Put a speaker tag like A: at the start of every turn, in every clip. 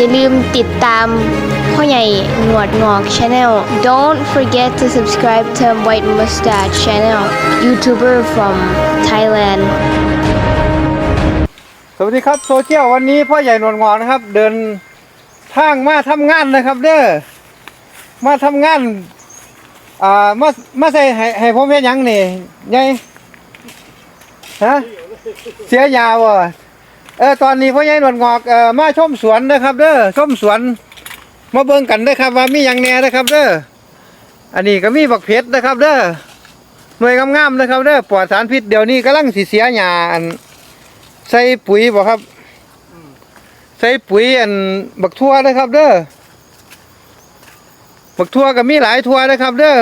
A: อย่าลืมติดตามพ่อใหญ่หนวดงอก Channel Don't forget to subscribe to White Mustache Channel YouTuber from Thailand
B: สวัสดีครับโซเชียลวันนี้พ่อใหญ่หนวดงอกนะครับ เดินทางมาทำงานนะครับ เด้อมาทำงานอ่ามามาใส่ให้ให้ผมเฮ็ดหยังนี่ไงฮะเสียยาวอะ เออตอนนี้พ่อใหญ่หนวดงอกเอ่อมาชมสวนนะครับเด้อชมสวน มาเบิ่งกันเด้อครับ ว่ามีหยังแหน่นะครับเด้ออันนี้ก็มีบักเพชรนะครับ เด้อหน่วยงามๆนะครับเด้อปลอดสารพิษเดี๋ยวนี้กำลังสิเสียหญ้าอันใส่ปุ๋ยบ่ครับ ใส่ปุ๋ยอันบักทั่วนะครับ เด้อบักทั่วก็มีหลายทั่วนะครับ เด้อ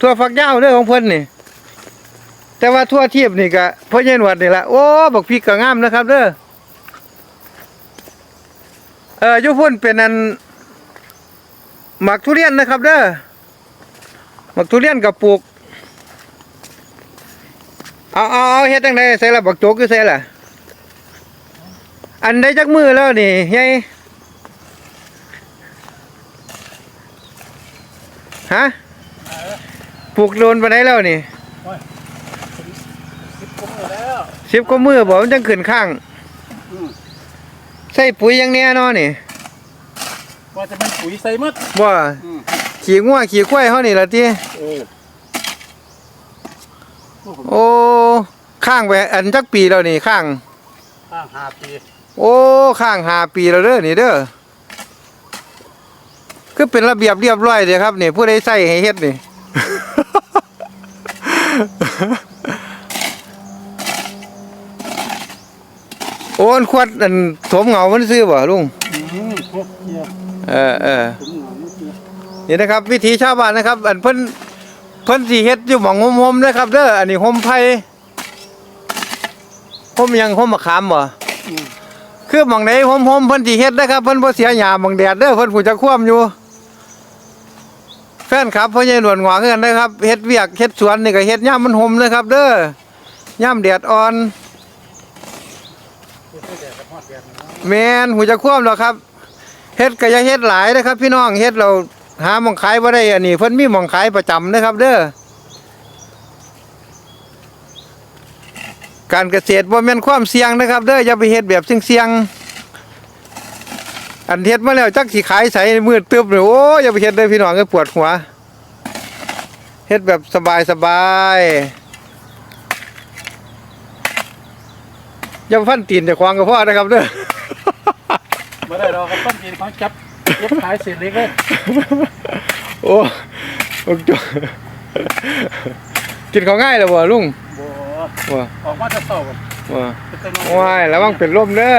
B: ทั่วฝักยาวเด้อของเพิ่นนี่ แต่ว่าทั่วเทียบนี่ก็พ่อใหญ่หนวดนี่ละโอ้บักพริกก็งามนะครับ เด้อ เอออยู่พุ่นเป็นอันหมักทุเรียนนะครับเด้อหมักทุเรียนกับปลูกเอาเอาเอาเฮ็ดจังไดใส่ละบักโจกคือใส่ละอันได้จักมือแล้วนี่ไงฮะปลูกโดนไปไหนแล้วนี่สิบก็มือบอกมันจังขึ้นข้าง ใส่ปุ๋ยอยังเนี้ยเนาะนี่
C: ว่าจะเป็นปุ๋ยใส่หมด
B: บ่
C: อืม
B: ขี่งัวขี่ควายเฮานี่ละติ
C: เออ
B: โอ้ข้างไปอันจักปีแล้วนี่ข้าง
C: ข้างหาปี
B: โอ้ข้างหาปีแล้วเด้อนี่เด้อคือเป็นระเบียบเรียบร้อยเด้อครับนี่ผู้ใดใส่ให้เฮ็ดนี่ โอ้อันขวดอันสมเหงามันซื้อบ่ลุง
C: เอ
B: อเออ
C: ผมหงอนเกียร์
B: นี่นะครับ วิถีชาวบ้านนะครับ อันเพิ่นเพิ่นสิเฮ็ดอยู่หม่องโฮมๆนะครับเด้ออันนี้โฮมไผ่โฮมยังโฮมมะขามบ่คือหม่องไหนโฮมๆเพิ่นสิเฮ็ดนะครับเพิ่นบ่เสียหญ้าหม่องแดดเด้อเพิ่นผู้จะคว่มอยู่แฟนครับพ่อใหญ่หนวดหงอคือกันนะครับเฮ็ดเวียกเฮ็ดสวนนี่ก็เฮ็ดย่ามมันห่มเลยครับ เด้อย่ามแดดอ่อน แมนหูจะควมแล้วครับเฮ็ดก็อย่าเฮ็ดหลายนะครับ พี่น้องเฮ็ดเราหาหม่องขายบ่ได้อันนี้เพิ่นมีหม่องขายประจำนะครับ เด้อการเกษตรบ่แม่นความเสี่ยงนะครับ เด้ออย่าไปเฮ็ดแบบเสี่ยงๆอันเฮ็ดมาแล้วจักสิขายใสมืดตึบเลยโอ้ยอย่าไปเฮ็ดเด้อพี่น้องเอ้ยปวดหัวเฮ็ดแบบสบายๆ อย่าฟันตีนแต่ควางกับพ่อนะครับเด้อ
C: ไม่ได้เราครับต้นกินเขาจับเย็บขายเศษเล็กเลย
B: โอ้โอ้จกินเขาวง่ายเลยบ่ลุง
C: บัว
B: บ่
C: ออกมาจะเศร้ากัน
B: บ่
C: เป็นต้นไม้
B: ว้ายระวังเป็นลมเด้อ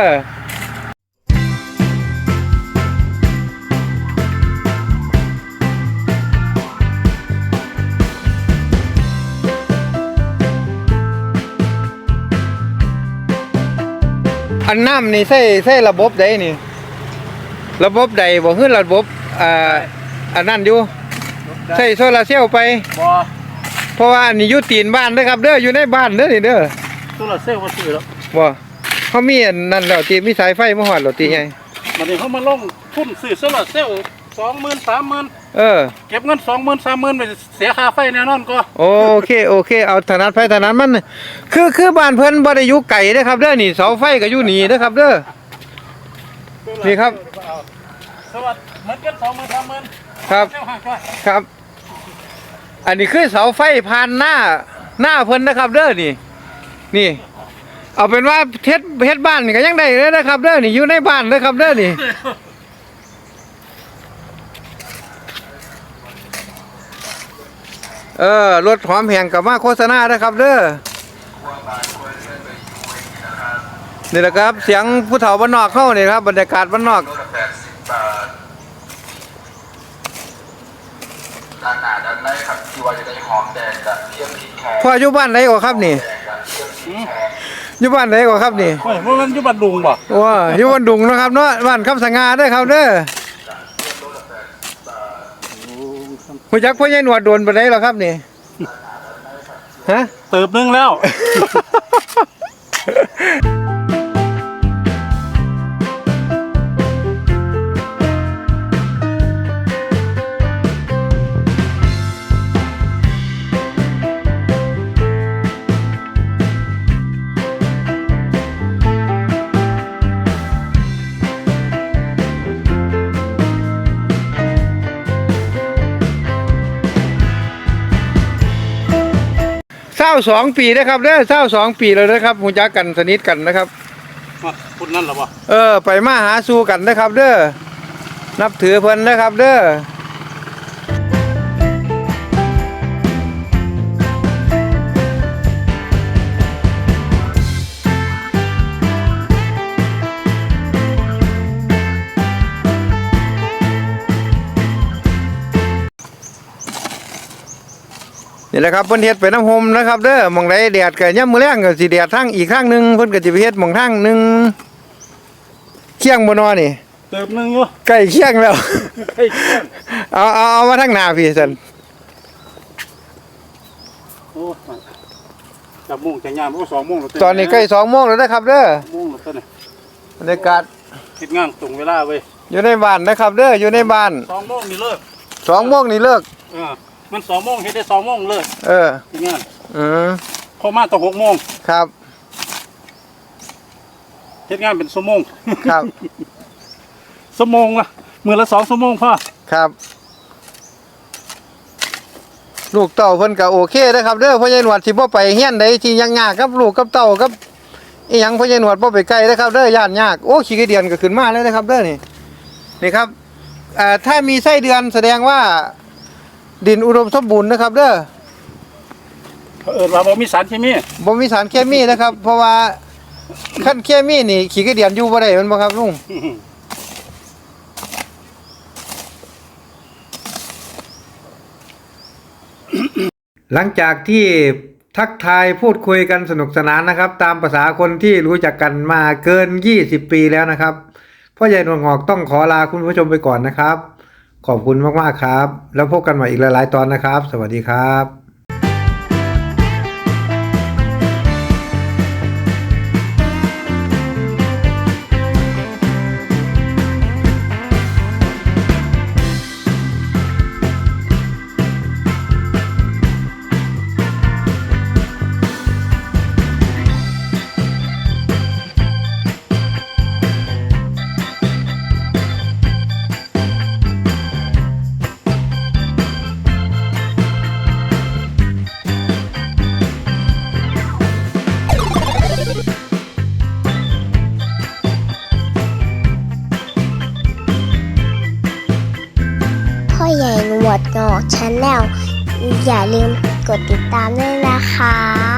B: อันน้ำนี่ใส่ใส่ระบบใดนี่ ระบบใดบ่คือระบบอ่าอันนั่นอยู่ใส่โซลาเซลล์ไปเพราะว่าอันนี้ยู่ตีนบ้านนะครับ เด้ออยู่ในบ้านเด้อนี่เด้อ
C: โซลาเซลล์มาซื้อแล้ว
B: บ่เขามีอันนั่นแล้วตีมีสายไฟมาหอดหรอตีไง
C: มันนี้เขามาลงทุ่นซื้อโซลาเซลล์สองหมื่นสามหมื่น
B: เออ
C: เก็บเงินสองหมื่นสามหมื่นไปเสียค่าไฟแน่นอนก็
B: โอเคโอเค เอาถนัดไฟถนัดมันคือคือบ้านเพิ่นบ่ได้อยู่ไกลเด้อครับเด้อนี่เสาไฟก็อยู่นี่เด้อครับเด้อ นี่ครับ
C: สวัสดีเหมือนกันสองหมื่นสามหมื่น
B: ครับ
C: เซลล์ห่างกัน
B: ครับ อันนี้คือเสาไฟผ่านหน้าหน้าเพิ่นนะครับ เด้อนี่ นี่ เอาเป็นว่าเฮ็ดเฮ็ดบ้านนี่ก็ยังได้เลยนะครับ เด้อนี่อยู่ในบ้านเด้อครับเด้อนี่ เออรถหอมแหงกับมาโฆษณานะครับเด้อนี่แหละครับ เสียงผู้เฒ่าบ้านนอกเข้านี่ครับ บรรยากาศบ้านนอก
D: โลละแปดสิบบาทด้านหน้าด้านในครับที่ว่าจะได้หอมแดงกับเทียมพริกแขก
B: พ่ออยู่บ้านไหนกว่าครับนี่
D: แดงกับเทียมพริกแขก
B: อยู่บ้านไหนกว่าครับนี่
C: โอ้ยมันอยู่บัดดุงบ่
B: ว้าอยู่บ้านดุงนะครับเนาะบ้านคำสังงาเด้อครับเด้อ หูจักพ่อใหญ่หนวดโดนไปไหนหรอครับนี่ฮะ
C: เติบนึงแล้ว
B: สองปีนะครับเด้อเศร้าสองปีแล้วนะครับหูจักกันสนิทกันนะครับ
C: อะคุณนั่นเหรอวะ
B: เออ ไปมาหาสู่กันนะครับ เด้อนับถือเพิ่นนะครับ เด้อ นี่แหละครับเพิ่นเฮ็ดไปน้ำโฮมนะครับเด้อหมองใดแดดก็ย่ำมื้อแรงก็สิแดดทางอีกข้างหนึงเพิ่นก็สิไปเฮ็ดหมองทางหนึงเคียงบ่นอนี่
C: เติมหนึงอยู่
B: ใกล้เคียงแล้ว
C: เฮ้ย
B: เอาเอาเอามาทางหน้าพี่สัน
C: โอ้จับโมงจะยามโอ้สองโมงแล้ว
B: ตอนนี้ใกล้สองโมงแล้วนะครับเด้อ
C: โมงแล้วเต้นย
B: บรรยากาศ
C: เฮ็ดงานตรงเวลาเว้ย
B: อยู่ในบ้านนะครับเด้ออยู่ในบ้าน
C: สองโมงนี่เลิก
B: สองโมงนี่เลิก
C: เออ มันสองโมงเฮ็ดได้สองโมงเลิก
B: เออ
C: เฮ็ดงาน
B: อืม
C: พอมาตอนหกโมง
B: ครับ
C: เฮ็ดงานเป็นชั่วโมง
B: ครับ
C: ชั่วโมงละมือละสองชั่วโมงพ่อ
B: ครับ ลูกเต่าเพิ่นก็โอเคนะครับเด้อพ่อใหญ่หนวดสิบ่ไปเฮียนใดที่ยังยากกับลูกกับเต่ากับอีหยังพ่อใหญ่หนวดบ่ไปไกลนะครับเด้อย่านยากโอ้ขี้กระเดียนก็ขึ้นมาแล้วนะครับเด้อนี่นี่ครับเอ่อถ้ามีไส้เดือนแสดงว่า ดินอุดมสมบูรณ์นะครับเด้อ
C: เออเราบ่มีสารเคมี
B: บ่มีสารเคมีนะครับ เพราะว่าขั้นเคมีนี่ขี้กระเดียนอยู่บ่ได้แมันบ่ครับลุงหลังจากที่ทักทายพูดคุยกันสนุกสนานนะครับ ตามภาษาคนที่รู้จักกันมาเกิน 20 ปีแล้วนะครับพ่อใหญ่หนวดงอกต้องขอลาคุณผู้ชมไปก่อนนะครับ ขอบคุณมากๆครับ แล้วพบกันใหม่อีกหลายๆตอนนะครับ สวัสดีครับ
E: วดงอกชาแนลอย่าลืมกดติดตามด้วยนะคะ